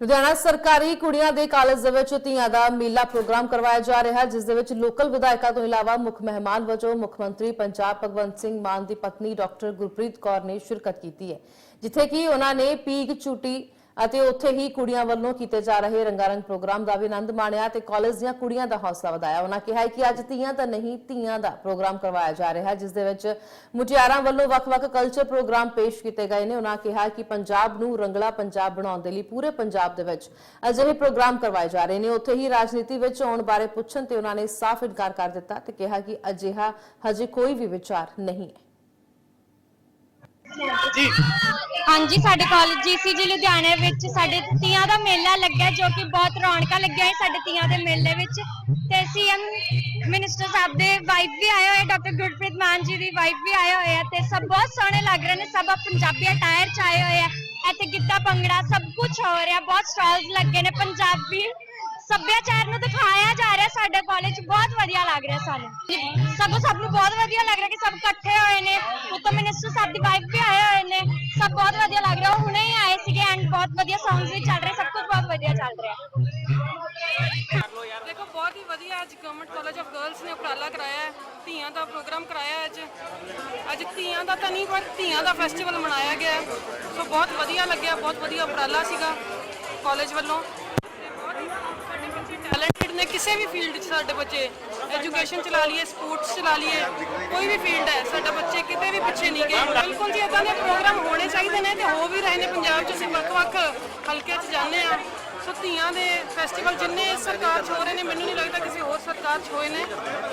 ਲੁਧਿਆਣਾ ਸਰਕਾਰੀ ਕੁੜੀਆਂ ਦੇ ਕਾਲਜ ਦੇ ਵਿੱਚ ਧੀਆਂ ਦਾ ਮੇਲਾ ਪ੍ਰੋਗਰਾਮ ਕਰਵਾਇਆ ਜਾ ਰਿਹਾ ਹੈ, ਜਿਸ ਦੇ ਵਿੱਚ ਲੋਕਲ ਵਿਧਾਇਕਾਂ ਤੋਂ ਇਲਾਵਾ ਮੁੱਖ ਮਹਿਮਾਨ ਵਜੋਂ ਮੁੱਖ ਮੰਤਰੀ ਪੰਜਾਬ ਭਗਵੰਤ ਸਿੰਘ ਮਾਨ ਦੀ ਪਤਨੀ ਡਾਕਟਰ ਗੁਰਪ੍ਰੀਤ ਕੌਰ ਨੇ ਸ਼ਿਰਕਤ ਕੀਤੀ ਹੈ, ਜਿੱਥੇ ਕਿ ਉਹਨਾਂ ਨੇ ਪੀਗ ਚੂਟੀ ਅਤੇ ਉੱਥੇ ਹੀ ਕੁੜੀਆਂ ਵੱਲੋਂ ਕੀਤੇ ਜਾ ਰਹੇ ਰੰਗਾਰੰਗ ਪ੍ਰੋਗਰਾਮ ਦਾ ਵੀ ਆਨੰਦ ਮਾਣਿਆ ਤੇ ਕਾਲਜ ਦੀਆਂ ਕੁੜੀਆਂ ਦਾ ਹੌਸਲਾ ਵਧਾਇਆ। ਉਹਨਾਂ ਕਿਹਾ ਕਿ ਅੱਜ ਧੀਆਂ ਤਾਂ ਨਹੀਂ, ਧੀਆਂ ਦਾ ਪ੍ਰੋਗਰਾਮ ਕਰਵਾਇਆ ਜਾ ਰਿਹਾ ਹੈ, ਜਿਸ ਦੇ ਵਿੱਚ ਮੁਟਿਆਰਾਂ ਵੱਲੋਂ ਵੱਖ-ਵੱਖ ਕਲਚਰ ਪ੍ਰੋਗਰਾਮ ਪੇਸ਼ ਕੀਤੇ ਗਏ ਨੇ। ਉਹਨਾਂ ਕਿਹਾ ਕਿ ਪੰਜਾਬ ਨੂੰ ਰੰਗਲਾ ਪੰਜਾਬ ਬਣਾਉਣ ਦੇ ਲਈ ਪੂਰੇ ਪੰਜਾਬ ਦੇ ਵਿੱਚ ਅਜਿਹੇ ਪ੍ਰੋਗਰਾਮ ਕਰਵਾਏ ਜਾ ਰਹੇ ਨੇ। ਉੱਥੇ ਹੀ ਰਾਜਨੀਤੀ ਵਿੱਚ ਆਉਣ ਬਾਰੇ ਪੁੱਛਣ ਤੇ ਉਹਨਾਂ ਨੇ ਸਾਫ਼ ਇਨਕਾਰ ਕਰ ਦਿੱਤਾ ਤੇ ਕਿਹਾ ਕਿ ਅਜਿਹਾ ਹਜੇ ਕੋਈ ਵੀ ਵਿਚਾਰ ਨਹੀਂ ਹੈ। ਜੀ। ਹਾਂਜੀ, ਸਾਡੇ ਕਾਲਜ ਜੀਸੀਜੀ ਲੁਧਿਆਣੇ ਵਿੱਚ। ਸਾਡੇ ਤੀਆਂ ਦਾ ਮੇਲਾ ਲੱਗਿਆ ਜੋ ਕਿ ਬਹੁਤ ਰੌਣਕਾਂ ਲੱਗੀਆਂ ਹੈ ਸਾਡੇ ਤੀਆਂ ਦੇ ਮੇਲੇ ਵਿੱਚ। ਤੇ ਸੀਐਮ ਮਿਨਿਸਟਰ ਸਾਹਿਬ ਦੇ ਵਾਈਫ ਵੀ ਆਏ ਹੋਏ, ਡਾਕਟਰ ਗੁਰਪ੍ਰੀਤ ਮਾਨ ਜੀ ਦੀ ਵਾਈਫ ਵੀ ਆਏ ਹੋਏ ਆ ਤੇ ਸਭ ਬਹੁਤ ਸੋਹਣੇ ਲੱਗ ਰਹੇ ਨੇ, ਸਭ ਪੰਜਾਬੀ ਅਟਾਇਰ ਚ ਆਏ ਹੋਏ ਆ। ਇੱਥੇ ਗਿੱਧਾ ਭੰਗੜਾ ਸਭ ਕੁਝ ਹੋ ਰਿਹਾ, ਬਹੁਤ ਸਟਾਲਸ ਲੱਗੇ ਨੇ, ਪੰਜਾਬੀ ਸੱਭਿਆਚਾਰ ਨੂੰ ਦਿਖਾਇਆ ਜਾ ਰਿਹਾ ਸਾਡੇ ਕਾਲਜ ਬਹੁਤ ਵਧੀਆ ਲੱਗ ਰਿਹਾ ਸਾਨੂੰ। ਸਗੋਂ ਸਭ ਨੂੰ ਬਹੁਤ ਵਧੀਆ ਲੱਗ ਰਿਹਾ ਕਿ ਸਭ ਇਕੱਠੇ ਹੋਏ ਨੇ। ਉੱਤੋਂ ਮਿਨਿਸਟਰ ਸਾਹਿਬ ਦੀ ਵਾਈਫ ਵੀ ਆਏ ਹੋਏ ਨੇ। ਸਭ ਬਹੁਤ ਵਧੀਆ ਲੱਗ ਰਿਹਾ। ਉਹ ਹੁਣੇ ਹੀ ਆਏ ਸੀਗੇ ਐਂਡ ਬਹੁਤ ਵਧੀਆ ਸੌਂਗਸ ਵੀ ਚੱਲ ਰਹੇ। ਸਭ ਕੁਝ ਬਹੁਤ ਵਧੀਆ ਚੱਲ ਰਿਹਾ। ਦੇਖੋ, ਬਹੁਤ ਹੀ ਵਧੀਆ ਅੱਜ ਗਵਰਨਮੈਂਟ ਕਾਲਜ ਆਫ ਗਰਲਸ ਨੇ ਉਪਰਾਲਾ ਕਰਾਇਆ ਹੈ। ਧੀਆਂ ਦਾ ਪ੍ਰੋਗਰਾਮ ਕਰਾਇਆ ਅੱਜ। ਅੱਜ ਧੀਆਂ ਦਾ ਤਾਂ ਨਹੀਂ ਪਰ ਧੀਆਂ ਦਾ ਫੈਸਟੀਵਲ ਮਨਾਇਆ ਗਿਆ ਸੋ ਬਹੁਤ ਵਧੀਆ ਲੱਗਿਆ। ਬਹੁਤ ਵਧੀਆ ਉਪਰਾਲਾ ਸੀਗਾ ਕਾਲਜ ਵੱਲੋਂ। ਬਹੁਤ ਸਾਡੇ ਬੱਚੇ ਟੈਲੈਂਟਡ ਕਿਸੇ ਵੀ ਫੀਲਡ 'ਚ ਸਾਡੇ ਬੱਚੇ ਐਜੂਕੇਸ਼ਨ ਚਲਾ ਲਈਏ ਸਪੋਰਟਸ ਚਲਾ ਲਈਏ, ਕੋਈ ਵੀ ਫੀਲਡ ਹੈ, ਸਾਡਾ ਬੱਚੇ ਕਿਤੇ ਵੀ ਪਿੱਛੇ ਨਹੀਂ ਗਏ। ਬਿਲਕੁਲ ਜੀ ਇਦਾਂ ਦੇ ਪ੍ਰੋਗਰਾਮ ਹੋਣੇ ਚਾਹੀਦੇ ਨੇ ਤੇ ਹੋ ਵੀ ਰਹੇ ਨੇ। ਪੰਜਾਬ 'ਚ ਅਸੀਂ ਵੱਖ-ਵੱਖ ਹਲਕਿਆਂ 'ਚ ਜਾਂਦੇ ਆ ਸੋ ਧੀਆਂ ਦੇ ਫੈਸਟੀਵਲ ਜਿੰਨੇ ਸਰਕਾਰ 'ਚ ਹੋ ਰਹੇ ਨੇ, ਮੈਨੂੰ ਨਹੀਂ ਲੱਗਦਾ ਕਿਸੇ ਹੋਰ ਸਰਕਾਰ 'ਚ ਹੋਏ ਨੇ।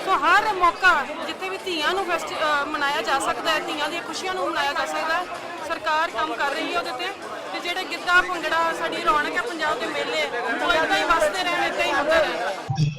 ਸੋ ਹਰ ਮੌਕਾ ਜਿੱਥੇ ਵੀ ਧੀਆਂ ਨੂੰ ਫੈਸਟੀ ਮਨਾਇਆ ਜਾ ਸਕਦਾ ਹੈ, ਧੀਆਂ ਦੀਆਂ ਖੁਸ਼ੀਆਂ ਨੂੰ ਮਨਾਇਆ ਜਾ ਸਕਦਾ ਹੈ, ਸਰਕਾਰ ਕੰਮ ਕਰ ਰਹੀ ਹੈ ਉਹਦੇ ਤੇ। ਤੇ ਜਿਹੜੇ ਗਿੱਧਾ ਭੰਗੜਾ ਸਾਡੀ ਰੌਣਕ ਹੈ, ਪੰਜਾਬ ਦੇ ਮੇਲੇ Nein, nein, nein.